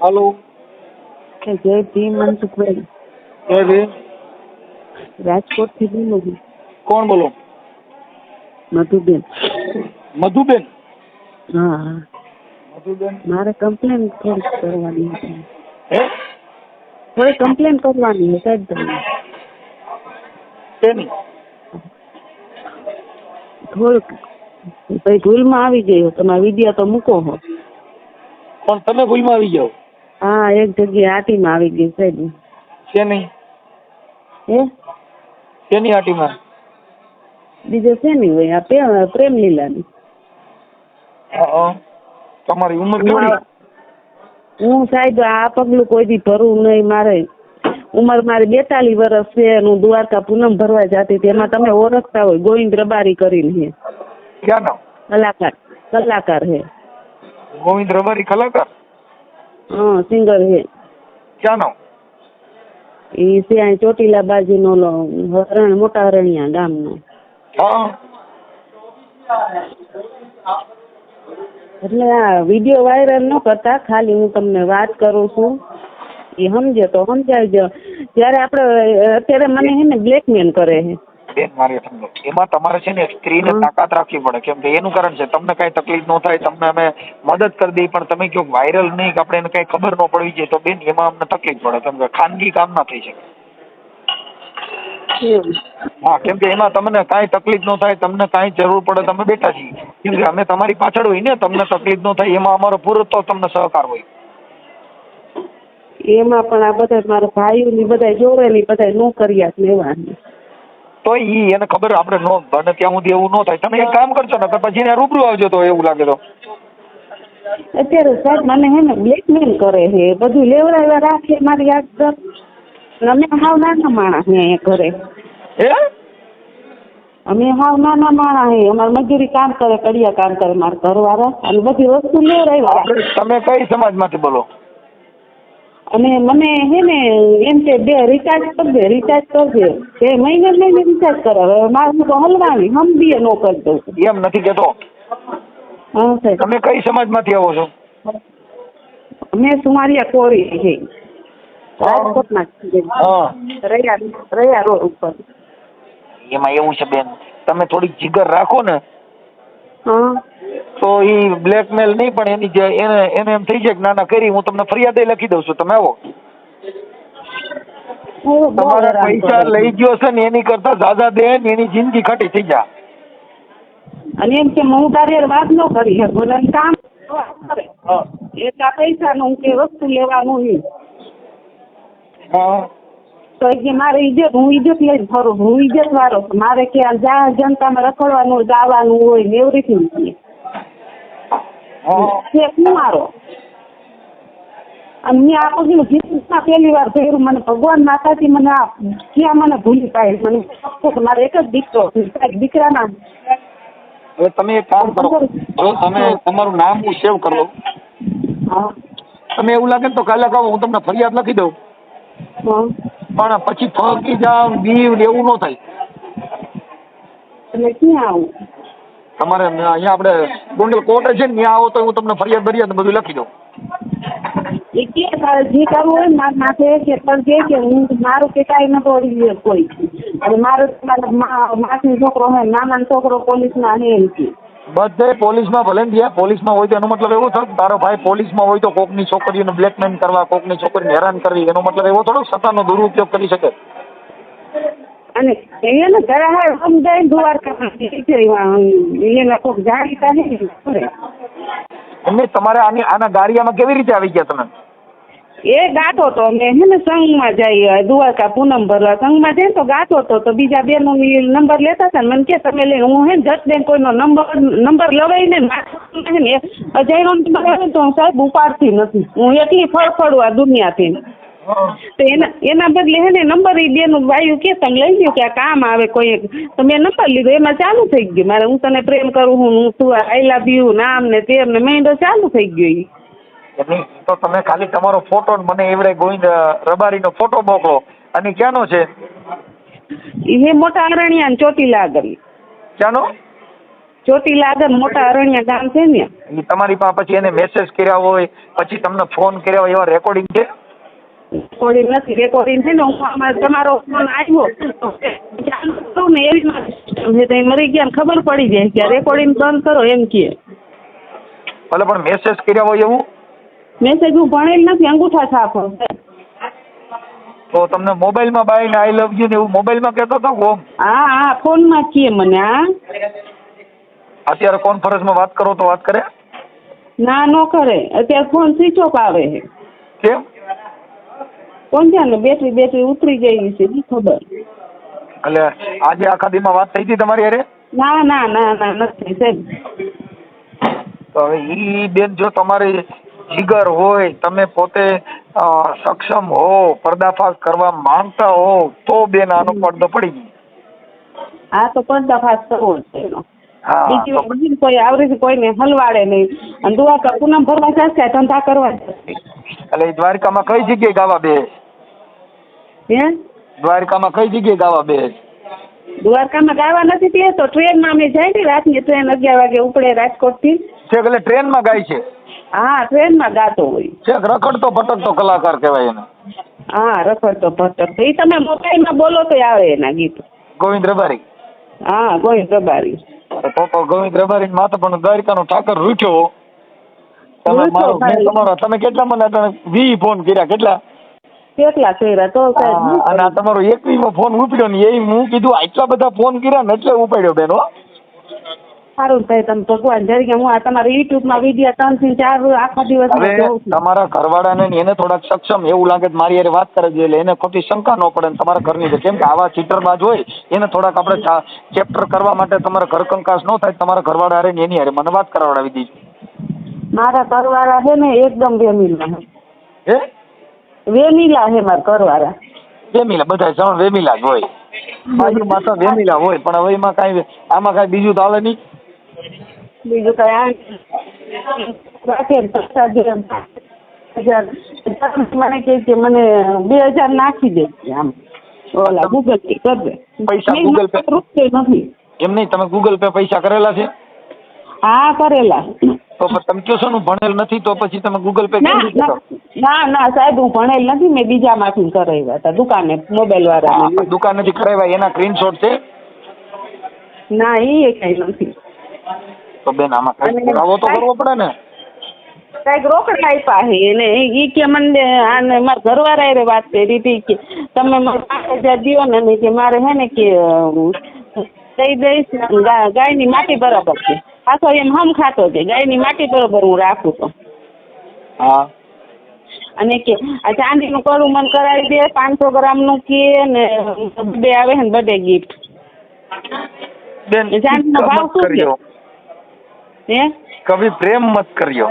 હાલો. કે જયજી મનસુખભાઈ જય ભીમ. રાજકોટથી બોલું છું. કોણ બોલો? મધુબેન. મધુબેન? હા હા. મધુબેન. મારે કમ્પ્લેન થોડીક કરવાની હતી. હે? થોડી કમ્પ્લેન કરવાની છે સાહેબ તમને. તેની થોડુંક. ભાઈ ભૂલમાં આવી ગયો તમે વિડિયા તો મૂકો હો. પણ તમે ભૂલમાં આવી જાઓ. હા એક જગ્યા આટીમાં આવી ગઈ સાહેબ શેની? હે? શેની આટીમાં બીજો શેની હોય? આ પ્રેમ લીલાની. તમારી ઉંમર કેટલી હું સાહેબ આ પગલું કોઈ દી ભરવું નહીં. મારે ઉંમર મારી બેતાલીસ વર્ષ છે હું દ્વારકા પૂનમ ભરવા જતી હતી. એમાં તમે ઓળખતા હોય ગોવિંદ રબારી કરીને હે. કલાકાર કલાકાર હે. ગોવિંદ રબારી કલાકાર? હા સિંગર હે. ક્યાંનો? છે અહીં ચોટીલા બાજુનો નો હરણ મોટા હરણિયા ગામનો. હા. એટલે આ વીડિયો વાયરલ ન કરતા ખાલી હું તમને વાત કરું છું. એ સમજે તો સમજાવજો. ત્યારે આપણે અત્યારે મને હે ને બ્લેકમેલ કરે છે મારી સમજો એમાં તમારે છે ને સ્ત્રીને તાકાત રાખવી પડે. કેમ કે એનું કારણ છે તમને કઈ તકલીફ ન થાય તમને અમે મદદ કરી દઈએ પણ તમે કહો વાયરલ નહીં કે આપણે એને કઈ ખબર ન પડવી જોઈએ તો બેન એમાં અમને તકલીફ પડે. કેમ કે ખાનગી કામ ના થઈ શકે. હા કેમ કે એમાં તમને કાંઈ તકલીફ ન થાય તમને કાંઈ જરૂર પડે તમે બેઠા છીએ. કેમ કે અમે તમારી પાછળ હોય ને તમને તકલીફ ન થાય એમાં અમારો પૂરતો તમને સહકાર હોય. એમાં પણ આ બધા મારા ભાઈઓ ની બધા જોવે ને બધા નોકરિયાત ને એવા ને. તો ઈ એને ખબર આપણે નો બને ત્યાં સુધી એવું ન થાય. તમે એક કામ કરશો ને પછી એને રૂબરૂ આવજો તો એવું લાગે તો. અત્યારે સાહેબ મને હે ને બ્લેકમેલ કરે છે. બધું લેવડાવ્યા રાખે મારી આગળ અમે હાવ નાના માણસ ને અહીંયા ઘરે. હે? અમે હાવ નાના માણસ હે અમારે મજૂરી કામ કરે કડિયા કામ કરે મારા ઘરવાળા. અને બધી વસ્તુ લેવડાવ્યા તમે કઈ સમાજમાંથી બોલો? અને મને હે ને એમ કે બે રિચાર્જ કરજે રિચાર્જ કરજે. બે મહિને મહિને રિચાર્જ કરાવે. મારે મારે તો હલવાની હમ બી નો કરી દઉં. એમ નથી કેતો. હા તમે કઈ સમાજમાંથી આવો છો? મેં સુમારિયા કોરી છે રાજકોટના જ રહ્યા હા. રૈયા રૈયા રોડ ઉપર. એમાં એવું છે બેન તમે થોડીક જીગર રાખો ને હા તો એ બ્લેકમેલ નહીં પણ એની જે એને એને એમ થઈ છે કે ના ના કરી હું તમને ફરિયાદ લખી દઉં છું તમે આવો. તમારા પૈસા લઈ ગયો છે ને એની કરતા દાદા દે ને એની જિંદગી ખટી થઈ જા. અને એમ કે હું તારી વાત ન કરી શકું એટલે કામ એટલા પૈસાનું કે વસ્તુ લેવાનું. હા. તો એ કે મારે ઇજ્જત હું ઇજ્જત લઈને ફરું હું ઇજ્જત વાળો. મારે કે આ જા જનતામાં રખડવાનું ગાવાનું હોય ને એવરીથિંગ રીતનું છે. શું મારો? અને મેં આ પગલું જીવનમાં પહેલી વાર કર્યું. મને ભગવાન માતાજી મને આ ક્યાં મને ભૂલી પાડી. મને મારે એક જ દીકરો છે. દીકરાના હવે તમે એક કામ કરો. જો તમે તમારું નામ હું સેવ કરો તમે એવું લાગે તો કાલે કહો હું તમને ફરિયાદ લખી દઉં. હા. પણ પછી ફકી જાવ દીવ ને એવું ન થાય. એટલે ક્યાં આવું? તમારે અહીંયા આપણે ગોંડલ કોર્ટ છે ને ત્યાં આવો તો હું તમને ફરિયાદ ફરિયાદ બધું લખી દઉં. એ કે જે કરવું હોય મારા માથે કે પણ જે કે હું મારું કે કાંઈ ન તોડી કોઈ. અને મારો માસી છોકરો હોય નાના છોકરો પોલીસમાં હે એમ કે. બધે પોલીસમાં ભલે પોલીસમાં હોય તો એનો મતલબ એવો થયો તારો ભાઈ પોલીસમાં હોય તો કોકની છોકરીઓને બ્લેકમેલ કરવા કોકની છોકરીને હેરાન કરવી એનો મતલબ એવો થોડો સત્તાનો દુરુપયોગ કરી શકે. અને એને જરા સમજાય દ્વારકામાં એને કોક જાણીતા નહીં એમને તમારે આની આના ગાડિયામાં કેવી રીતે આવી ગયા તમે? એ ગાતો તો મેં હે ને સંઘમાં જઈએ, દ્વારકા, પૂનમ, ભરવા સંઘમાં જઈએ તો ગાતો તો તો બીજા બેનો નંબર લેતા હતા મને કે તમે લે હું હે જટ બેન કોઈનો નંબર નંબર લવાઈને ને અજયનો નંબર તો સાહેબ ઉપાડતી નથી. હું એટલી ફળફળું આ દુનિયાથી. તો એના એના બદલે હે ને નંબર એ બેનું બાયું કે તમે લઈ લ્યો કે આ કામ આવે કોઈ તો મેં નંબર લીધો, એમાં ચાલુ થઈ ગયું. મારે હું તને પ્રેમ કરું હું તું આઈ લવ યુ નામ ને તેમ ને મેં ચાલુ થઈ ગયું એમની તો તમે ખાલી તમારો ફોટો મને એવડે ગોવિંદ રબારીનો ફોટો મોકલો. અને ક્યાંનો છે? એ મોટા અરણ્યા ચોટીલા આગળ ક્યાંનો? ચોટીલા આગળ મોટા અરણ્યા ગામ છે ને. તમારી પાસે પછી એને મેસેજ કર્યા હોય પછી તમને ફોન કર્યા હોય એવા રેકોર્ડિંગ છે? રેકોર્ડિંગ નથી રેકોર્ડિંગ છે ને હું તમારો ફોન આવ્યો ચાલુ કરું ને એવી છે તો મરી ગયા ખબર પડી જાય કે રેકોર્ડિંગ બંધ કરો એમ કે. ભલે પણ મેસેજ કર્યા હોય એવું? મેસેજ હું ભણેલ નથી અંગૂઠા છાપ. તો તમને મોબાઈલમાં બાઈને આઈ લવ યુ ને એવું મોબાઈલમાં કહેતો હતો ઓમ હા હા ફોનમાં છીએ મને હા. અત્યારે કોન્ફરન્સમાં વાત કરો તો વાત કરે? ના નો કરે. અત્યારે ફોન સ્વિચ ઓફ આવે છે. કેમ? કોણ જાણે બેટરી બેટરી ઉતરી ગઈ છે શું ખબર. એટલે આજે આખા દીમાં વાત થઈ હતી તમારી અરે ના ના ના ના નથી સાહેબ. તો હવે ઈ બેન જો તમારી જીગર હોય તમે પોતે સક્ષમ હો પર્દાફાશ કરવા માંગતા હો તો બેન આનો પડદો પડી ગઈ આ તો પર્દાફાશ કરવો છે બીજી બીજી કોઈ આવરી કોઈને હલવાડે નહીં. અને દુઆ ભરવા જશે ધંધા કરવા જશે. એટલે દ્વારકામાં કઈ જગ્યાએ ગાવા બે હે? દ્વારકામાં કઈ જગ્યાએ ગાવા બે દ્વારકામાં ગાવા નથી તે તો ટ્રેનમાં અમે જાય ને રાતની ટ્રેન અગિયાર વાગે ઉપડે રાજકોટથી. એટલે ટ્રેનમાં ગાય છે. હા ટ્રેનમાં ગાતો હોય. છેક રખડતો ભટકતો કલાકાર કહેવાય એને. હા રખડતો ભટકતો. એ તમે મોબાઈલમાં બોલો તો આવે એના ગીત. ગોવિંદ રબારી? હા ગોવિંદ રબારી. તો ગોવિંદ રબારી માથે પણ દ્વારકાનો ઠાકર રૂઠ્યો તમે મારો મેં તમારો તમે કેટલા મને તમે વી ફોન કર્યા? કેટલા? કેટલા કર્યા? તો અને તમારો એકવીમો ફોન ઉપડ્યો ને એ હું કીધું આટલા બધા ફોન કર્યા ને એટલે ઉપાડ્યો બેન હો. સારું થાય તમે ભગવાન. જરીકે હું આ તમારા યુટ્યુબમાં વીડિયો ત્રણથી ચાર આખા દિવસ તમારા ઘરવાળાને ને એને થોડાક સક્ષમ એવું લાગે મારી હારે વાત કરે છે એટલે એને ખોટી શંકા ન પડે તમારા ઘરની કેમ કે આવા ચીટરબાજ હોય એને થોડાક આપણે ચેપ્ટર કરવા માટે તમારે ઘર કંકાસ ન થાય તમારા ઘરવાળા હારે ને એની હારે મને વાત કરાવડાવી દીધી મારા ઘરવાળા છે ને એકદમ વેમીલા હે? વેમીલા છે મારા ઘરવાળા. વેમીલા બધા જણ વેમીલા જ હોય. બાજુમાં તો વેમીલા હોય પણ હવે એમાં કાંઈ આમાં કાંઈ બીજું તો આવે નહીં. બીજું કઈ મને કે મને બે હજાર નાખી દે આમ. ઓલા ગૂગલ પે કરજે. પૈસા ગૂગલ પે? નથી. એમ નહીં તમે ગૂગલ પે પૈસા કરેલા છે? હા કરેલા. તો તમે કહો છો ભણેલ નથી તો પછી તમે ગૂગલ પે ના ના સાહેબ હું ભણેલ નથી મેં બીજામાંથી કરાવ્યા હતા દુકાને મોબાઈલ વાળા દુકાન દુકાનેથી કરાવ્યા એના સ્ક્રીનશોટ છે? ના એ કઈ નથી. તો બેન આમાં કઈ પુરાવો તો કરવો પડે ને. કંઈક રોકડ આપ્યા છે એને એ કે મને આને મારા ઘરવાળા હારે વાત કરી હતી કે તમે મને પાંચ હજાર દો ને કે મારે હે ને કે દઈ દઈશ ગાયની માટી બરાબર છે. આખો એમ હમ ખાતો છે ગાયની માટી બરાબર હું રાખું તો. હા. અને કે આ ચાંદીનું કડું મને કરાવી દે પાંચસો ગ્રામનું કે ને બર્થડે આવે છે ને બર્થડે ગિફ્ટ બેન જાનનો ભાવ શું કર્યો. હે કવિ પ્રેમ મત કર્યો?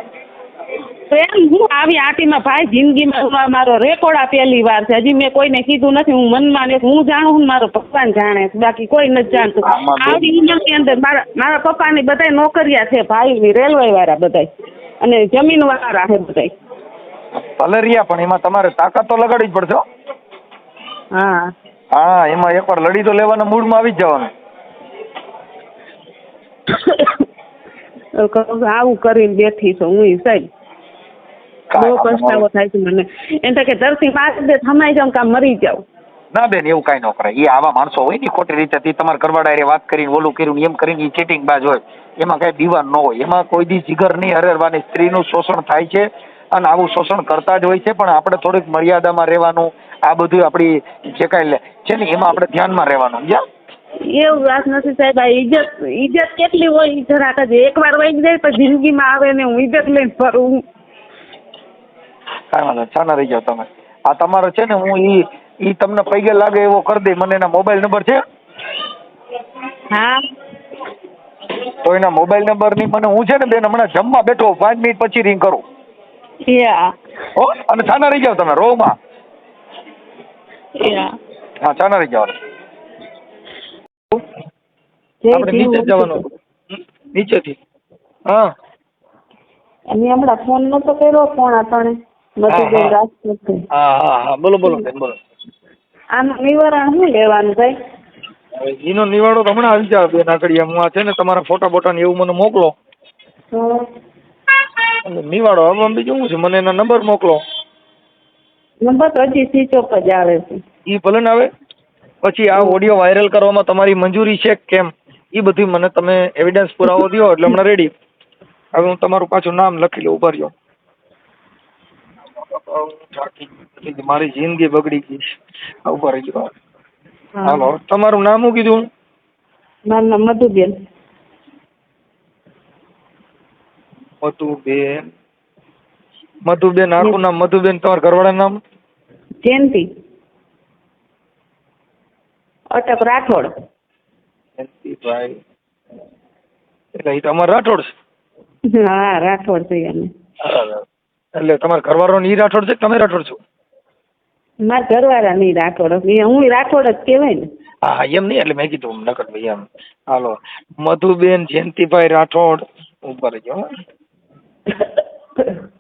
પ્રેમ હું આવી આટીમાં ભાઈ જિંદગીમાં મારો રેકોર્ડ આ પહેલી વાર છે. હજી મેં કોઈને કીધું નથી હું મનમાં ને હું જાણું હું મારો ભગવાન જાણે છે. બાકી કોઈ નથી જાણતું. આવી ઉંમરની અંદર મારા મારા પપ્પાની બધાય નોકરિયા છે ભાઈ રેલવે વાળા બધાય. અને જમીન વાળા છે બધાય. ભલે રહ્યા પણ એમાં તમારે તાકાત તો લગાડવી જ પડશે હા. હા એમાં એકવાર લડી તો લેવાના મૂડમાં આવી જ જવાનું. આવું કરીને બેઠી છું હું સાહેબ. બહુ પસ્તાવો થાય છે મને. એમ કે ધરતી મારી દે થમાઈ જાઉં કાં મરી જાઉં. ના બેન એવું કાંઈ ન કરે એ આવા માણસો હોય ને ખોટી રીતે તે તમારા હારે વાત કરીને ઓલું કર્યું એમ કરીને એ ચીટિંગ બાજ હોય. એમાં કાંઈ દીવાન ન હોય. એમાં કોઈ દી જીગર નહીં હરેરવાની સ્ત્રીનું શોષણ થાય છે અને આવું શોષણ કરતા જ હોય છે પણ આપણે થોડીક મર્યાદામાં રહેવાનું આ બધું આપણી જે કાંઈ લે- છે ને એમાં આપણે ધ્યાનમાં રહેવાનું સમજ્યા? એવું વાત નથી સાહેબ આ ઇજ્જત ઇજ્જત કેટલી હોય ઈ જરાક જ. એકવાર વહી જાય તો જિંદગીમાં આવે ને હું ઇજ્જત લઈને ફરું. કાંઈ વાંધો છાના રહી જાઓ તમે. આ તમારો છે ને હું ઈ ઈ તમને પૈગે લાગે એવો કરી દઈ મને એના મોબાઈલ નંબર છે? હા. તો એના મોબાઈલ નંબરની મને હું છે ને બેન હમણાં જમવા બેઠો પાંચ મિનિટ પછી રિંગ કરું. હો અને છાના રહી જાઓ તમે રોમાં. હા છાના રહી જાઓ. આપણે નીચે જવાનું નીચેથી. હા. અને હમણાં ફોન નતો કર્યો પોણા ત્રણે નથી હા. હા. હા બોલો બોલો બોલો. આનું નિવારણ શું લેવાનું ભાઈ? એનો નિવાડો તો હમણાં આવી જાય બે આગળ હું આ છે ને તમારા ફોટા બોટા ને એવું મને મોકલો. નિવાડો હવે બીજું શું છે? મને એના નંબર મોકલો. નંબર તો હજી સ્વિચ ઓફ જ આવે છે. એ ભલે ને આવે. પછી આ ઓડિયો વાયરલ કરવામાં તમારી મંજૂરી છે કેમ? એ બધી મને તમે એવિડન્સ પુરાવો દો એટલે હમણાં રેડી હવે હું તમારું પાછું નામ લખી લઉં ઊભા રહ્યો. મારી જિંદગી બગડી ગઈ ઊભા રહી ગયો. હાલો તમારું નામ શું કીધું? મારું નામ મધુબેન. મધુબેન. મધુબેન આખું નામ મધુબેન તમારા ઘરવાળા નામ? જયંતિ. અટક રાઠોડ. જયંતિભાઈ એટલે એ તમારા રાઠોડ છે. હા રાઠોડ છે અમે એટલે તમારા ઘરવાળો ઈ રાઠોડ છે કે તમે રાઠોડ છો? મારા ઘરવાળા ની રાઠોડ. એ હું રાઠોડ જ કહેવાય ને. હા એમ નહીં એટલે મેં કીધું નકર ભાઈ એમ. હાલો. મધુબેન જયંતિભાઈ રાઠોડ. ઉપર જો.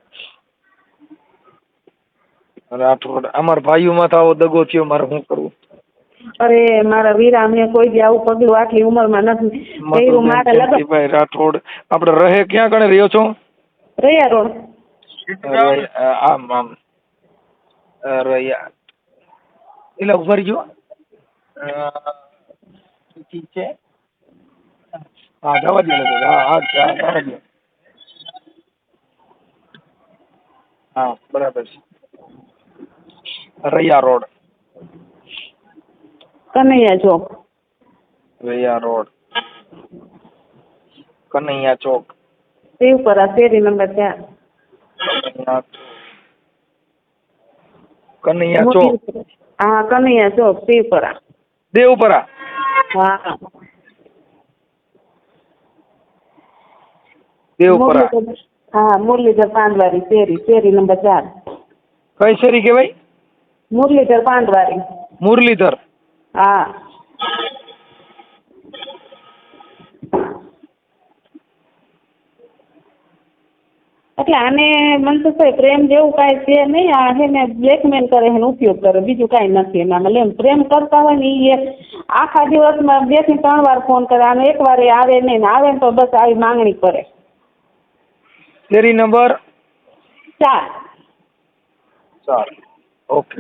રાઠોડ. અમારા ભાઈઓમાં તો આવો દગો થયો મારે શું કરવું? અરે મારા વીરા મેં કોઈ દી આવું પગલું આટલી ઉંમરમાં નથી. કર્યું મારે લગન ભાઈ રાઠોડ. આપણે રહે ક્યાં કણે? રહ્યો છો? રહ્યા રોડ રૈયા- આમ આમ. રહ્યા. એટલે ઉભર જો ઠીક છે. હા જવા દે હા હા હા, જવા દો હા બરાબર. છે. રૈયા રોડ. કનૈયા ચોક રૈયા રોડ કનૈયા ચોક શિવપરા શેરી નંબર ચાર કનૈયા કનૈયા ચોક હા કનૈયા ચોક શિવપરા દેવપરા હા દેવપરા મુરલીધર હા મુરલીધર પાંડવારી શેરી શેરી નંબર ચાર કઈ શેરી કહેવાય મુરલીધર પાંડવારી મુરલીધર હા. એટલે આને મનસુખભાઈ પ્રેમ જેવું કાંઈ છે નહીં આ છે ને બ્લેકમેલ કરે એનો ઉપયોગ કરે બીજું કાંઈ નથી એનામાં એટલે એમ પ્રેમ કરતા હોય ને એ આખા દિવસમાં બેથી ત્રણ વાર ફોન કરે અને એક વાર એ આવે નહીં ને આવે ને તો બસ આવી માંગણી કરે. શેરી નંબર? ચાર. ચાર. ઓકે.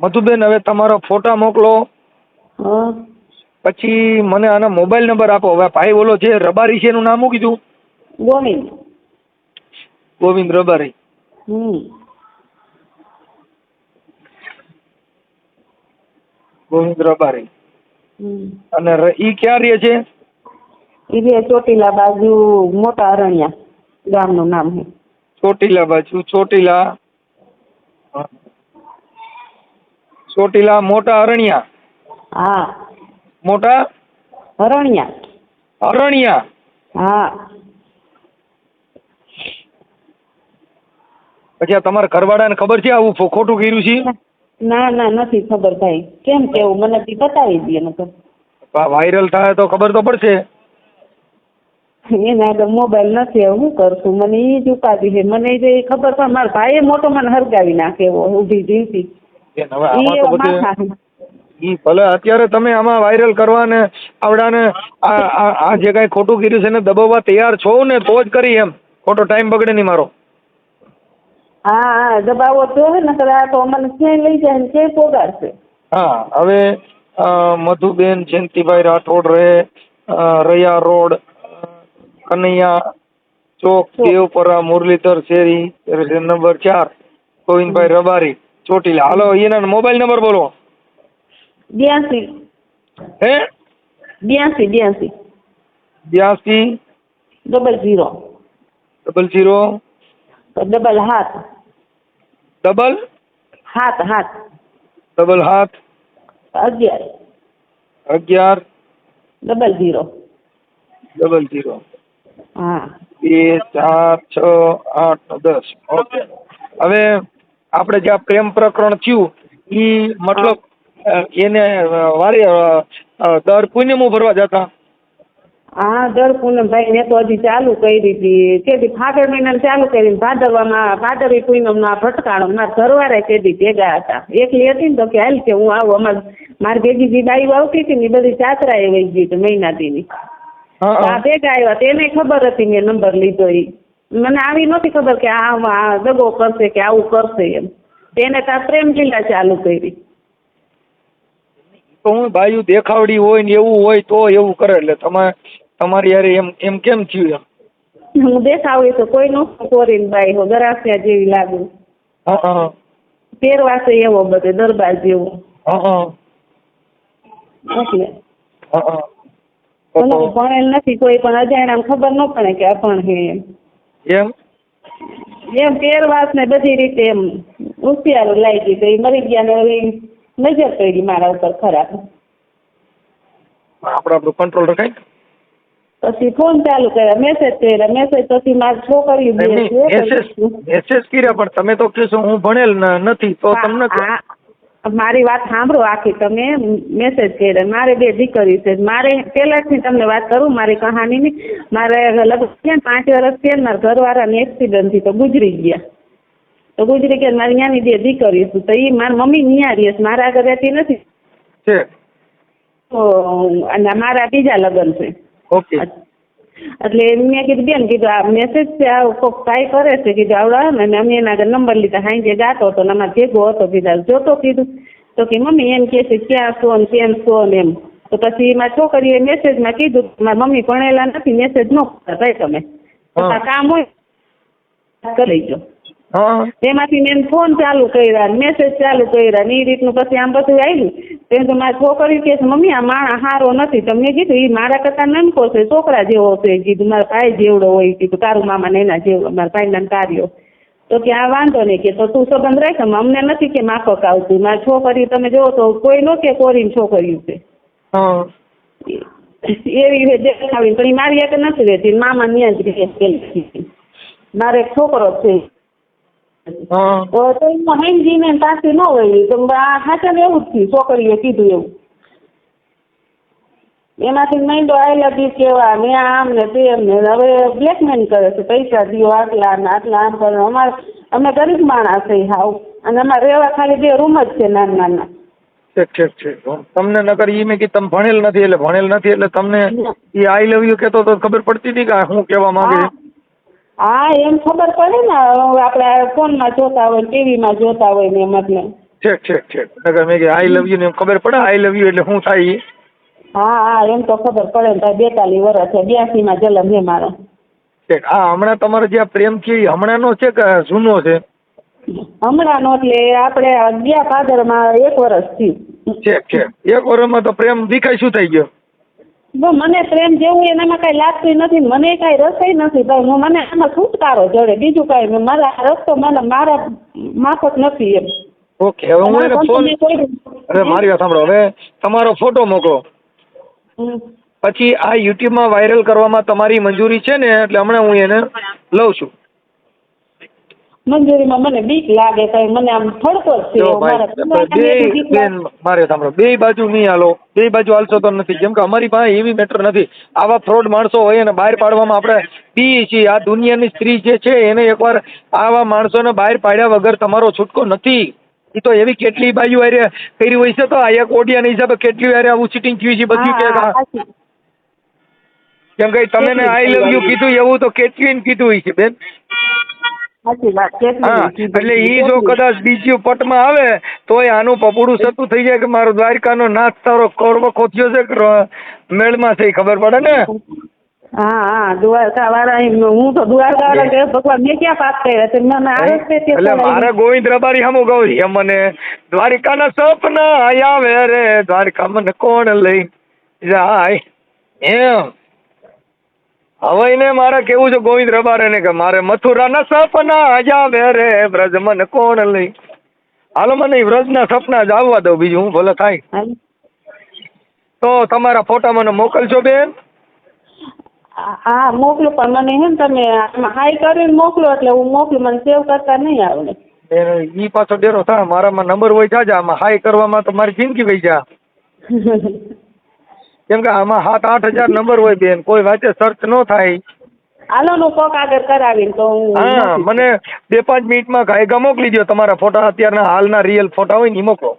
મધુબેન હવે તમારો ફોટા મોકલો. પછી મને આનો મોબાઈલ નંબર આપો. હવે ભાઈ ઓલો છે રબારી છે એનું નામ શું કીધું? ગોવિંદ. ગોવિંદ રબારી. હમ. ગોવિંદ રબારી. હમ. અને ઈ ક્યાં રહે છે? એ રહે ચોટીલા બાજુ મોટા અરણ્યા ગામનું નામ છે. ચોટીલા બાજુ ચોટીલા. ચોટીલા મોટા અરણ્યા. હા. મોટા? હરણિયા હરણિયા હા. પછી આ તમારા ઘરવાળાને ખબર છે આવું ખોટું કર્યું છે? ના ના નથી ખબર ભાઈ કેમ કેવું મને તી બતાવી દે નકર. વાયરલ થાય તો ખબર તો પડશે. એના આગળ મોબાઈલ નથી હવે શું કરશું? મને એ જ ઉપાધિ છે. મને જે ખબર પણ મારા ભાઈએ મોટો મને હરગાવી નાખે એવો ઊભી જીવતી. ભલે અત્યારે તમે આમાં વાયરલ કરવાને આવડાને આ આ આ જે કાંઈ ખોટું કર્યું છે ને દબાવવા તૈયાર છો ને તો જ કરી એમ. ખોટો ટાઈમ બગડે નહીં મારો. હા હા દબાવો તો હે ને આ તો અમને ક્યાંય લઈ જાય ને ક્યાંય પોગાડશે. હા હવે મધુબેન જયંતિભાઈ રાઠોડ રહે રૈયા રોડ કનૈયા ચોક. દેવપરા મુરલીધર શેરી નંબર ચાર ગોવિંદભાઈ રબારી ચોટીલા. હાલો એના મોબાઈલ નંબર બોલો. બ્યાસી હે બ્યાસી બ્યાસી બ્યાસી double zero double zero double હાથ ડબલ હાથ હાથ ડબલ સાત અગિયાર અગિયાર ડબલ ઝીરો ડબલ ઝીરો હા બે ચાર છ આઠ દસ. ઓકે હવે આપણે જે આ પ્રેમ પ્રકરણ થયું ઈ મતલબ એને વારે દર પૂનમો ભરવા જતા? હા દર પૂનમભાઈ મેં તો હજી ચાલુ કરી હતી. કેદી ફાગણ મહિના ચાલુ કરી ભાદરવામાં ભાદરવી પૂનમ ના ભટકાણો મારા ઘરવાળા કેદી ભેગા હતા. એકલી હતી ને તો કે હાલ કે હું આવું અમાર મારી ભેગી જે બાઈઓ આવતી હતી ને એ બધી એ વહી ગઈ હતી મહિનાથીની હા આ ભેગા આવ્યા તેને ખબર હતી મેં નંબર લીધો એ મને આવી નહોતી ખબર કે આ દગો કરશે કે આવું કરશે એમ. તેને તાર પ્રેમ લીલા ચાલુ કરી. તો હું બાયું દેખાવડી હોય ને એવું હોય તો એવું કરે. એટલે તમે તમારી યારે એમ એમ કેમ થયું એમ? હું દેખાવી તો કોઈ નો કોરીન બાઈ હો ગરાસિયા જેવી લાગુ. હા હા પહેરવાશે એવો બધે દરબાર જેવો. હા હા. એટલે. હા ભણેલ નથી કોઈ પણ અજાણ્યાને ખબર ન પડે કે અભણ હે એમ. એમ? પહેરવાશ ને બધી રીતે એમ હોશિયાર લાગી ગઈ એ મરી ગયા ને નજર પડી મારા ઉપર ખરાબ. આપણે આપણું કંટ્રોલ રખાય. પછી ફોન ચાલુ કર્યા મેસેજ કર્યા મેસેજ પછી મારી છોકરી મેસેજ કર્યા પણ તમે તો કહેશો હું ભણેલ નથી તો તમને. મારી વાત સાંભળો આખી તમે મેસેજ કર્યા મારે બે દીકરી છે મારે પહેલાથી તમને વાત કરું મારી કહાનીની મારે લગભગ પાંચ વર્ષ થયા મારા ઘરવાળાને એક્સિડન્ટથી તો ગુજરી ગયા. તો ગુજરી કે મારી ત્યાંની બે દીકરી છે તો એ મારી મમ્મી ન્યા રહે છે મારા આગળ રહેતી નથી. છે. તો અને મારા બીજા લગ્ન છે. ઓકે. એટલે મેં કીધું બેન કીધું આ મેસેજ છે આ કોક ટ્રાય કરે છે કીધું આવડા ને અમે એના આગળ નંબર લીધા હાઈ ગાતો હતો ને અમારે ભેગો હતો કીધા જોતો કીધું. તો કે મમ્મી એમ કે છે ક્યાં છો ને કેમ છો ને એમ. તો પછી મારી છોકરીએ મેસેજમાં કીધું મારી મમ્મી ભણેલા નથી મેસેજ ન કરતા ભાઈ તમે. કામ હોય કરી લેજો. હા તેમાંથી મેં ફોન ચાલુ કર્યા મેસેજ ચાલુ કર્યા ને એ રીતનું પછી આમ બધું આવ્યું તેમ તો મારી છોકરી કે મમ્મી આ માણા સારો નથી. તમને મેં કીધું એ મારા કરતા નનકો છે છોકરા જેવો છે. કીધું મારા ભાઈ જેવડો હોય. કીધું તારું મામા ને એના જેવડો મારા ભાઈના કાર્યો તો કે આ વાંધો નહીં કે તો તું સંબંધ રાખ અમને નથી કે માફક આવતું. મારી છોકરી તમે જોવો તો કોઈ નો કે કોરીને છોકરી છે. એવી રીતે દેખાડી પણ મારી એક નથી રહેતી મામા ન્યા જ રહે મારે એક છોકરો છે. તો એમાં હેમજીને પાસે ન હોય. તો આ સાચા ને એવું જ થયું. છોકરીએ કીધું એવું. એમાંથી માંડો લવ યુ કેવા મેં આમ ને તેમ ને. હવે બ્લેકમેન કરે છે. પૈસા દિયો આટલા ને આટલા આમ કરે અમારે અમે ગરીબ માણસ છે હાવ. અને અમારે રહેવા ખાલી બે રૂમ જ છે નાના નાના. ઠીક ઠીક ઠીક. તમને નકર ઈ મેં કે તમે ભણેલ નથી એટલે ભણેલ નથી એટલે તમને ઈ આઈ લવ યુ કહેતો તો ખબર પડતી હતી કે હું કેવા કહેવા માંગે? હા એમ ખબર પડે ને આપણે ફોનમાં જોતા હોય ટીવીમાં જોતા હોય ને એમ એટલે. ઠીક ઠીક ઠીક. નકર મેં કે આઈ લવ યુ ને એમ ખબર પડે આઈ લવ યુ એટલે શું થાય? હા હા એમ તો ખબર પડે ને ભાઈ બેતાલીસ વર્ષ છે બ્યાસીમાં જન્મ છે મારો. ઠીક. આ હમણાં તમારો જે આ પ્રેમ છે એ હમણાંનો છે કે જૂનો છે? હમણાંનો એટલે આપણે ગયા ભાદરમાં એક વર્ષ થયું. ઠીક ઠીક. એક વર્ષમાં તો પ્રેમ દેખાય શું થઈ ગયો? મને પ્રેમ જેવું એનામાં કઈ લાગતું નથી મને કઈ રસોઈ નથી ભાઈ હું મને આમાં છુટકારો જડે. બીજું કઈ મારા રસ્તો મને મારા માફક નથી એમ. ઓકે હવે હું એને ફોન અરે મારી વાત સાંભળો. હવે તમારો ફોટો મોકલો. પછી આ યુટ્યુબમાં વાયરલ કરવામાં તમારી મંજૂરી છે ને એટલે હમણાં હું એને લઉં છું. મંજૂરીમાં મને બીક લાગે કઈ મને આમ થડકો જ છે જો એવું. મારા ભાઈ કુંવારાને બે સાંભળો બાજુ નહીં હાલો બે બાજુ હાલશો તો નથી કેમ કે અમારી પાસે એવી મેટર નથી. આવા ફ્રોડ માણસો હોય અને બહાર પાડવામાં આપણે પીએ છીએ. આ દુનિયાની સ્ત્રી જે છે એને એકવાર આવા માણસોને બહાર પાડ્યા વગર તમારો છૂટકો નથી. એ તો એવી કેટલી બાજુ હારે કરી હોય છે તો આ એક ઓડિયાના હિસાબે કેટલી હારે આવું ચીટિંગ થયું છે બધું કે. કેમ કે તમે આઈ લવ યુ કીધું એવું તો કેટલી કીધું હોય છે બેન? હા એટલે ઈ જો કદાચ બીજી પટમાં આવે તોય આનું પપુડું સતું થઈ જાય કે મારો દ્વારકાનો નાથ તારો કોરવો ખોચ્યો છે મેળમાં થઈ ખબર પડે ને? હા હા દ્વારકા વાળા હું તો દ્વારકા વાળા ભગવાન મેં ક્યાં પાપ કર્યા છે? મને આ એટલે. મારે ગોવિંદ રબારી હમું ગૌરી મને દ્વારિકાના સપના આવે રે દ્વારકા મને કોણ લઈ જાય? એમ. હવે ને મારે કેવું છે ગોવિંદ રબારે ને કે મારે મથુરાના સપના જાવે રે વ્રજ મને કોણ લઈ હાલો મને વ્રજના સપના જ આવવા દઉં બીજું હું ભલે થાય. તો તમારા ફોટા મને મોકલજો બેન. હા મોકલું પણ મને હે તમે હાઈ કરીને મોકલો એટલે હું મોકલું મને સેવ કરતા નહીં આવડે. ઈ પાછો ડેરો થાય મારામાં નંબર હોય જાજા આમાં હાઈ કરવામાં તો મારી જિંદગી વહી જા. કેમ કે આમાં સાત આઠ હજાર નંબર હોય બેન. કોઈ વાંચે સર્ચ ન થાય. હાલો નું કોક આગળ કરાવીને તો હું હા મને બે પાંચ મિનિટમાં ગાયકા મોકલી દો તમારા ફોટા અત્યારના હાલના રિયલ ફોટા હોય ને મોકલો.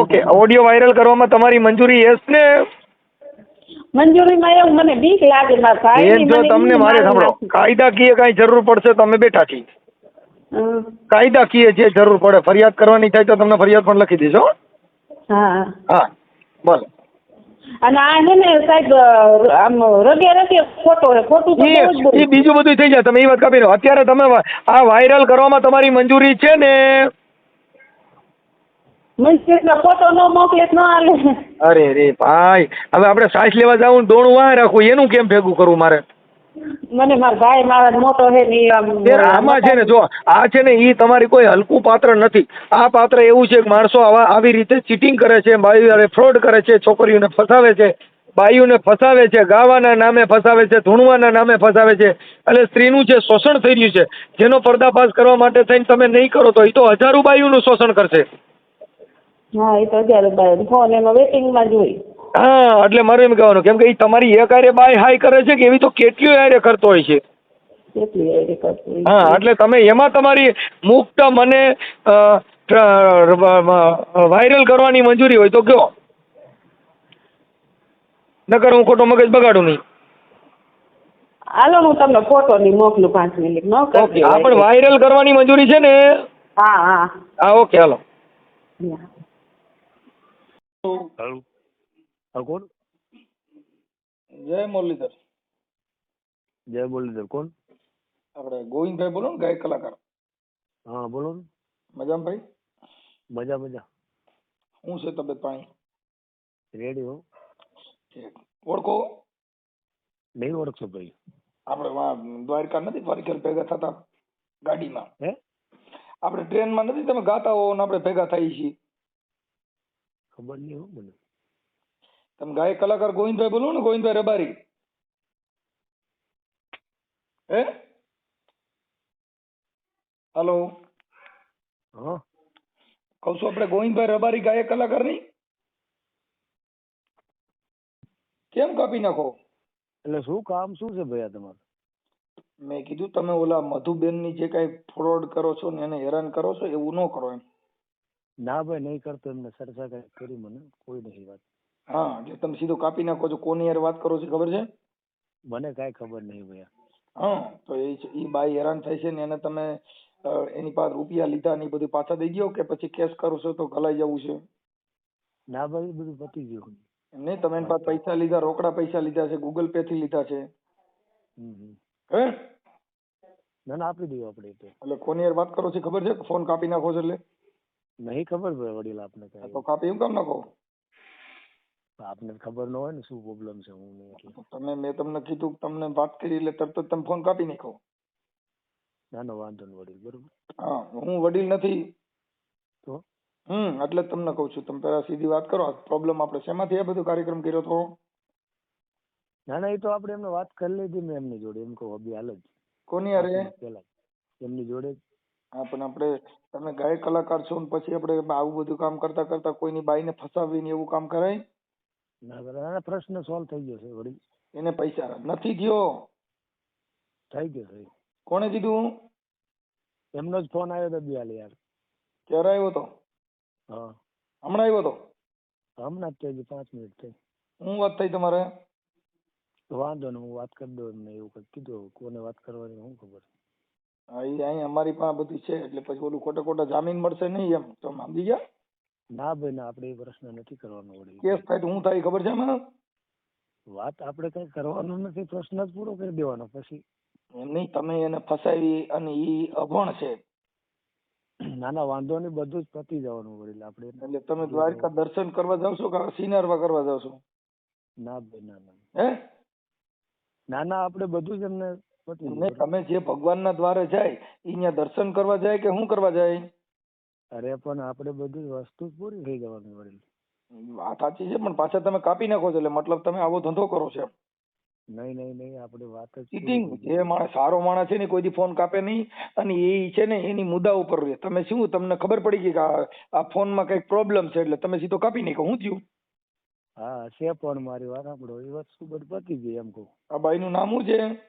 ઓકે ઓડિયો વાયરલ કરવામાં તમારી મંજૂરી એસ ને? મંજૂરીમાં એવું મને બીક લાગે મારા ભાઈની જો તમને મારે સાંભળો. કાયદાકીય કાંઈ જરૂર પડશે તો અમે બેઠા છીએ. કાયદાકીય જે જરૂર પડે ફરિયાદ કરવાની થાય તો તમને ફરિયાદ પણ લખી દેજો હો? હા. ભલે અને આ છે ને સાહેબ આમ રગે રગે ખોટો ખોટું તો બહુ જ એ બીજું બધું થઈ જાય તમે એ વાત કાપી લો. અત્યારે તમે આ વાયરલ કરવામાં તમારી મંજૂરી છે ને? ફોટો ન મોકલે ન હાલે અરે રે ભાઈ હવે આપણે સાસ લેવા જાવું ને દોણું વાય રાખવું એનું કેમ ભેગું કરવું મારે? મને મારા ભાઈ મારા મોટો હે ને આમ છે ને જો આ છે ને એ તમારી કોઈ હલકું પાત્ર નથી. આ પાત્ર એવું છે કે માણસો આવા આવી રીતે ચીટિંગ કરે છે બાઈઓ ફ્રોડ કરે છે છોકરીઓને ફસાવે છે બાઈઓને ફસાવે છે ગાવાના નામે ફસાવે છે ધૂણવાના નામે ફસાવે છે. એટલે સ્ત્રીનું જે શોષણ થઈ રહ્યું છે જેનો પર્દાફાશ કરવા માટે થઈને તમે નહીં કરો તો એ તો હજારો બાઈઓનું શોષણ કરશે. હા એ તો હજારો બાઈઓ ફોન એમાં વેટિંગમાં જ હોય. હા એટલે મારે એમ કહેવાનું કેમ કે એ તમારી એક હારે બાય હાઈ કરે છે કે એવી તો કેટલીઓ હારે કરતો હોય છે? હોય. હા એટલે તમે એમાં તમારી મુક્ત મને વાયરલ કરવાની મંજૂરી હોય તો કયો? નકર હું ખોટો મગજ બગાડું નહીં. હાલો હું તમને ફોટો ની મોકલું પાંચ મિનિટ નો ઓકે હા પણ વાયરલ કરવાની મંજૂરી છે ને? હા હા. હા ઓકે હાલો. હા. હાલો. હા કોણ જય મુરલીધર જય મુરલીધર કોણ આપણે ગોવિંદભાઈ બોલો ને ગાયક કલાકાર હા બોલો ને મજામાં ભાઈ મજા મજા શું છે તબિયત પાણી રેડી હો ઓળખો નહીં ઓળખશો ભાઈ આપણે દ્વારકા નથી ફરીકર ભેગા થતા ગાડીમાં હે આપણે ટ્રેનમાં નથી તમે ગાતા હો ને આપણે ભેગા થઈએ છીએ ખબર નહીં હો મને તમે ગાયક કલાકાર ગોવિંદભાઈ બોલો ને ગોવિંદભાઈ રબારી. હે? હલો? હા. કહું છું આપણે ગોવિંદભાઈ રબારી ગાયક કલાકાર નહીં કેમ કાપી નાખો? એટલે શું કામ શું છે ભાઈ તમારું? મેં કીધું તમે ઓલા મધુબેનની જે કઈ ફ્રોડ કરો છો ને એને હેરાન કરો છો એવું ન કરો એમ. ના ભાઈ નહીં કરતો એમને. સરસા કઈ કરી મને કોઈ નહીં વાત. હા જો તમે સીધું કાપી નાખો છો. કોની યાર વાત કરો છો ખબર છે? મને કાંઈ ખબર નહીં ભાઈ હા તો એ ઈ બાઈ હેરાન થાય છે ને એને તમે અ, એની પાસે રૂપિયા લીધા ને ઈ બધું પાછા દઈ ગયો કે પછી કેસ કરો છો તો ગલાઈ જવું છે? ના ભાઈ બધું પતી ગયું. નહીં તમે એની પાસે પૈસા લીધા રોકડા પૈસા લીધા છે ગૂગલ પે થી લીધા છે. હમ હમ. હે? ના ના આપી દઈએ આપણે એ તો. એટલે કોની યાર વાત કરો છો ખબર છે? ફોન કાપી નાખો છો એટલે? નહીં ખબર ભાઈ વડીલ આપને આ તો કાપી એમ કામ નાખો? આપને ખબર ન હોય ને શું પ્રોબ્લેમ છે હું નહીં એટલે. તમે મેં તમને કીધું કે તમને વાત કરી એટલે તરત જ તમે ફોન કાપી નાખો. ના ના વાંધો નહીં વડીલ બરોબર. હા હું વડીલ નથી. તો? હમ એટલે તમને કહું છું તમે પેલા સીધી વાત કરો. પ્રોબ્લેમ આપણે શેમાંથી આ બધો કાર્યક્રમ કર્યો તો? ના ના એ તો આપણે એમને વાત કરી લીધી મેં એમની જોડે. એમ કહું અભી હાલ જ. કોની અરે પેલા એમની જોડે હા પણ આપણે તમે ગાયક કલાકાર છો ને પછી આપણે આવું બધું કામ કરતા કરતા કોઈની બાઈને ફસાવીને એવું કામ કરાય? ના પ્રશ્ન સોલ્વ થઈ ગયો છે વળી એને પૈસા નથી થયો થઈ ગયો છે કોણે કીધું એમનો જ ફોન આવ્યો હતો બિહાલ યાર. ક્યારે આવ્યો તો? હા. હમણાં આવ્યો તો? હમણાં જ થઈ ગયું પાંચ મિનિટ થઈ. હું વાત થઈ તમારે? વાંધો ને હું વાત કરી દઉં એમને એવું કંઈક કીધું. કોને વાત કરવાની શું ખબર. હા એ અહીં અમારી પાસે બધું છે એટલે પછી ઓલું ખોટા ખોટા જામીન મળશે નહીં એમ. તો સમજી ગયા? ના ભાઈ ના આપણે એ પ્રશ્ન નથી કરવાનો વડીલ કેસ થાય તો હું થાય ખબર છે એમાં વાત આપણે કઈ કરવાનો નથી પ્રશ્ન જ પૂરો કરી દેવાનો પછી. એમ નહીં તમે એને ફસાવી અને ઈ અભણ છે. ના ના વાંધો નહીં બધું જ પતી જવાનું વડીલ આપણે એટલે તમે દ્વારકા દર્શન કરવા જાવ છો કે સિનારવા કરવા જાવ છો? ના ભાઈ ના ના. હે? ના ના આપણે બધું જ એમને પતી તમે જે ભગવાનના દ્વારે જાય ઈ અહીંયા દર્શન કરવા જાય કે શું કરવા જાય? અરે પણ આપણે બધી વસ્તુ પૂરી થઈ જવાની વડીલ વાત સાચી છે પણ પાછા તમે કાપી નાખો છો એટલે મતલબ તમે આવો ધંધો કરો છો નહીં નહીં નહીં આપણે વાત જ ચીટિંગ જે માણસ સારો માણસ છે ને કોઈ દી ફોન કાપે નહીં અને એ છે ને એની મુદ્દા ઉપર રહે. તમે શું તમને ખબર પડી ગઈ કે આ- ફોનમાં કંઈક પ્રોબ્લેમ છે એટલે તમે સીધો કાપી નાખો. હું થયું? હા છે પણ મારી વાત સાંભળો એ વસ્તુ બધી પતી ગઈ એમ કહું. આ બાઈનું નામ શું છે?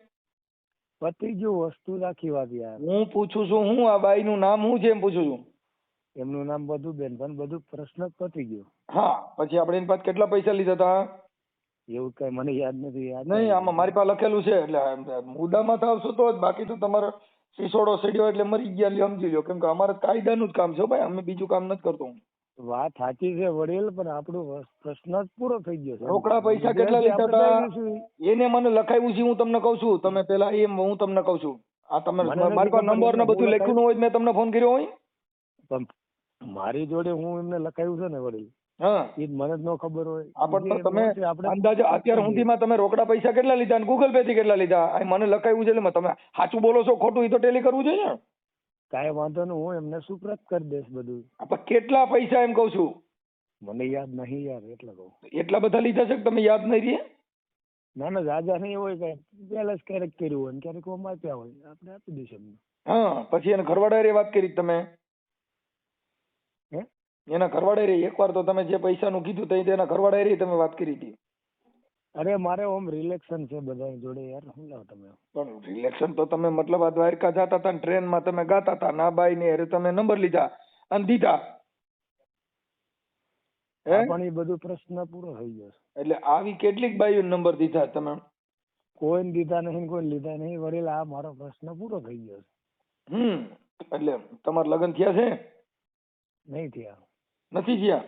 પતી ગયું વસ્તુ રાખી વાત યાર. હું પૂછું છું હું આ બાઈનું નામ શું છે એમ પૂછું છું? એમનું નામ બધું બેન પણ બધું પ્રશ્ન પતી ગયો. હા પછી આપણે એની પાસે કેટલા પૈસા લીધા હતા એવું કઈ મને યાદ નથી યાદ નહીં આમાં મારી પાસે લખેલું છે એટલે મુદ્દામાં આવશો તો જ બાકી તો તમારે સિસોડો સડ્યો એટલે મરી ગયા સમજી લો. કેમ કે અમારે કાયદાનું જ કામ છે ભાઈ અમે બીજું કામ નથી કરતો. હું વાત સાચી છે વડીલ પણ આપણો પ્રશ્ન જ પૂરો થઈ ગયો છે. રોકડા પૈસા કેટલા લીધા હતા એને મને લખાવ્યું છે હું તમને કહું છું. તમે પેલા એમ હું તમને કહું છું. આ તમે મારી પાસે નંબર ને બધું લખ્યું ન હોય મેં તમને ફોન કર્યો હોય. મારી જોડે હું એમને લખાયું છે ને વડીલ એ મને જ ન ખબર હોય. આ પણ જે તો તમે અંદાજે અત્યાર સુધીમાં તમે રોકડા પૈસા કેટલા લીધા અને ગૂગલ પે થી કેટલા લીધા? મને લખાયું છે એટલે તમે સાચું બોલો છો ખોટું એ તો ટેલી કરવું જોઈએ ને. કાંઈ વાંધો નહીં હું એમને સુપ્રત કરી દઈશ બધું. પણ કેટલા પૈસા એમ કહું છું? મને યાદ નહીં યાર એટલે કહું. એટલા બધા લીધા છે કે તમે યાદ નહીં રહીએ ના ના રાજા નહીં હોય કઈ. પેલા જ ક્યારેક કર્યું હોય ક્યારેક આપ્યા હોય. આપણે આપી દઈશું એમને. હા પછી એને ઘરવાળા વાત કરી તમે. એના ઘરવાળે રહી. એકવાર તો તમે જે પૈસાનું કીધું તો તેના ઘરવાળે રહી તમે વાત કરી હતી. અરે મારે ઓમ રિલેક્શન છે બધાની જોડે યાર શું લાવ તમે પણ રિલેક્શન તો તમે મતલબ આ દ્વારકા જતા હતા ટ્રેનમાં તમે ગાતા હતા ના બાઈ ને અરે તમે નંબર લીધા અને દીધા. હે? પણ એ બધું પ્રશ્ન પૂરો થઈ ગયો એટલે આવી કેટલીક બાઈઓ નંબર દીધા તમે? કોઈને દીધા નહીં કોઈ લીધા નહીં વડીલ આ મારો પ્રશ્ન પૂરો થઈ ગયો હમ એટલે તમારા લગ્ન થયા છે? નહીં થયા. નથી ગયા?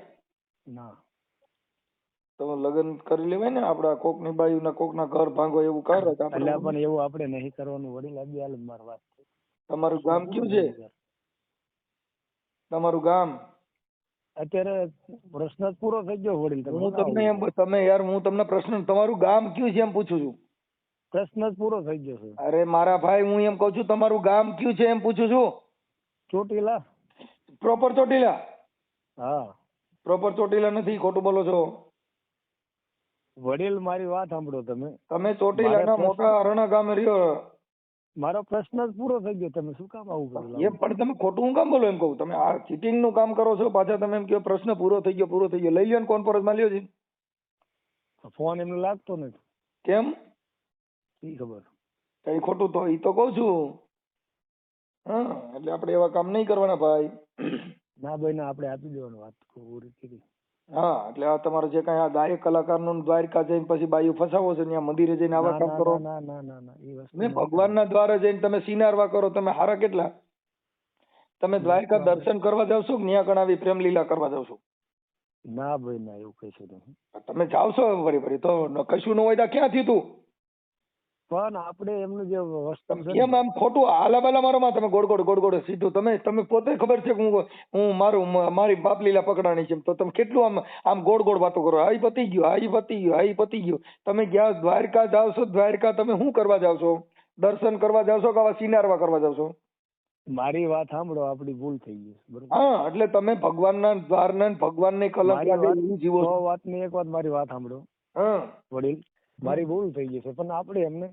ના. લગ્ન કરી લેવાય ને આપડા કોકની બાયુ ના કોકના ઘર ભાંગો એવું કરે એટલે પણ એવું આપણે નહીં કરવાનું. વડીલ આ હાલ માર વાત તમારું ગામ કયું છે? તમારું ગામ? અત્યારે પ્રશ્ન પૂરો થઈ ગયો વડીલ હું તમને એમ? તમે યાર હું તમને પ્રશ્ન તમારું ગામ કયું છે એમ પૂછું છું. પ્રશ્ન જ પૂરો થઈ ગયો છે. અરે મારા ભાઈ હું એમ કહું છું તમારું ગામ કયું છે એમ પૂછું છું. ચોટીલા. પ્રોપર ચોટીલા? હા. પ્રોપર ચોટીલા નથી ખોટું બોલો છો. વડીલ મારી વાત સાંભળો તમે. તમે ચોટીલાના મોટા અરણા ગામે રહ્યો. મારો પ્રશ્ન જ પૂરો થઈ ગયો. તમે શું કામ આવું કરો એ પણ તમે ખોટું હું કામ બોલો એમ કહું? તમે આ ચીટિંગનું કામ કરો છો પાછા તમે એમ કહો પ્રશ્ન પૂરો થઈ ગયો પૂરો થઈ ગયો. લઈ લ્યો ને કોન્ફરન્સમાં લ્યો છે ફોન એમને લાગતો નથી. કેમ? ઈ ખબર. કઈ ખોટું તો ઈ તો કહું છું. હા એટલે આપણે એવા કામ નહીં કરવાના ભાઈ. ના ભાઈ ના આપણે આપી દેવાનું વાત પૂરી કરી. હા એટલે આ તમારો જે કઈ આ ગાયક કલાકારનું દ્વારકા જઈને પછી બાયું ફસાવો છો ત્યાં મંદિરે જઈને આવા કામ કરો? ના ના ના ના એ વસ્તુ ને નથી. ભગવાનના દ્વારે જઈને તમે સિનારવા કરો તમે હારા કેટલા? તમે દ્વારકા દર્શન કરવા જાવ છો કે ન્યા ગણ આવી પ્રેમ લીલા કરવા જાવ છો? ના ભાઈ ના એવું કહીશું છે તમે જાવ છો ફરી ફરી તો કશું ન હોય તો ક્યાંથી તું? પણ આપણે એમનું જે વસ્તુ છે એમ એમ ખોટું. આલા મારો માં તમે ગોળ ગોળ ગોળ ગોળ સીધું. તમે તમે પોતે ખબર છે કે હું હું મારું મારી બાપ લીલા પકડાણી છે તો તમે કેટલું આમ આમ ગોળ ગોળ વાતો કરો? આઈ પતી ગયું આઈ પતી ગયું આઈ પતી ગયું. તમે ગયા દ્વારકા જાવ છો દ્વારકા તમે શું કરવા જાવ છો? દર્શન કરવા જાવ છો કે આવા સિનારવા કરવા જાવ છો? મારી વાત સાંભળો આપણી ભૂલ થઈ ગઈ બરોબર? હા એટલે તમે ભગવાનના દ્વારના ને ભગવાનને એવું જીવો વાતની એક વાત મારી વાત સાંભળો. હા. વડીલ મારી ભૂલ થઈ ગઈ છે. પણ આપણે એમને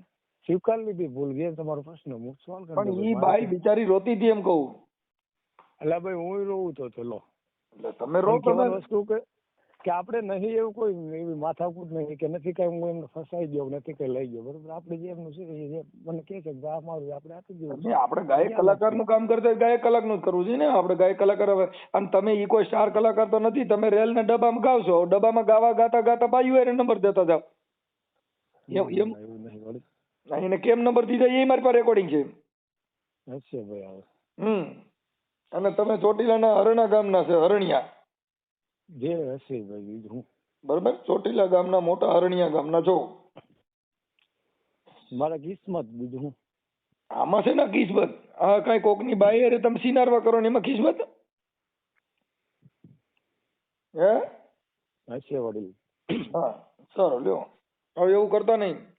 સ્વીકાર લીધી ભૂલ. ગઈ તમારો પ્રશ્ન હું સોલ્વ કરી પણ ઈ બાઈ બિચારી રોતી હતી એમ કહું. એટલે ભાઈ હું રોવું તો ચલો તમે રો તમે. વસ્તુ કે કે આપણે નહીં એવું કોઈ એવી માથાકૂટ નહીં કે નથી કઈ હું એમને ફસાઈ ગયો નથી કઈ લઈ ગયો. બરોબર? આપણે જે એમનું છે મને કે છે કે આ મારું આપણે આપી નહીં, આપણે ગાયક કલાકારનું કામ કરતા ગાયક કલાકનું જ કરવું જોઈએ ને. આપણે ગાયક કલાકાર હવે અને તમે ઈ કોઈ સ્ટાર કલાકાર તો નથી. તમે રેલ ને ડબ્બામાં ગાવશો. ડબ્બામાં ગાવા ગાતા ગાતા બાયું નંબર દેતા જાવ એમ એમ. એને કેમ નંબર દીધા એ મારી પાસે રેકોર્ડિંગ છે. હશે ભાઈ હવે. હમ. અને તમે ચોટીલાના હરણા ગામના છે હરણિયા. જે હશે ભાઈ હું. બરોબર? ચોટીલા ગામના મોટા હરણિયા ગામના છો. મારા કિસ્મત બીજું હું. આમાં છે ને કિસ્મત? આ કઈ કોકની બાઈ અરે તમે સિનારવા કરો ને એમાં કિસ્મત? હે? હશે વડીલ. હા સારું લ્યો. હવે એવું કરતા નહીં.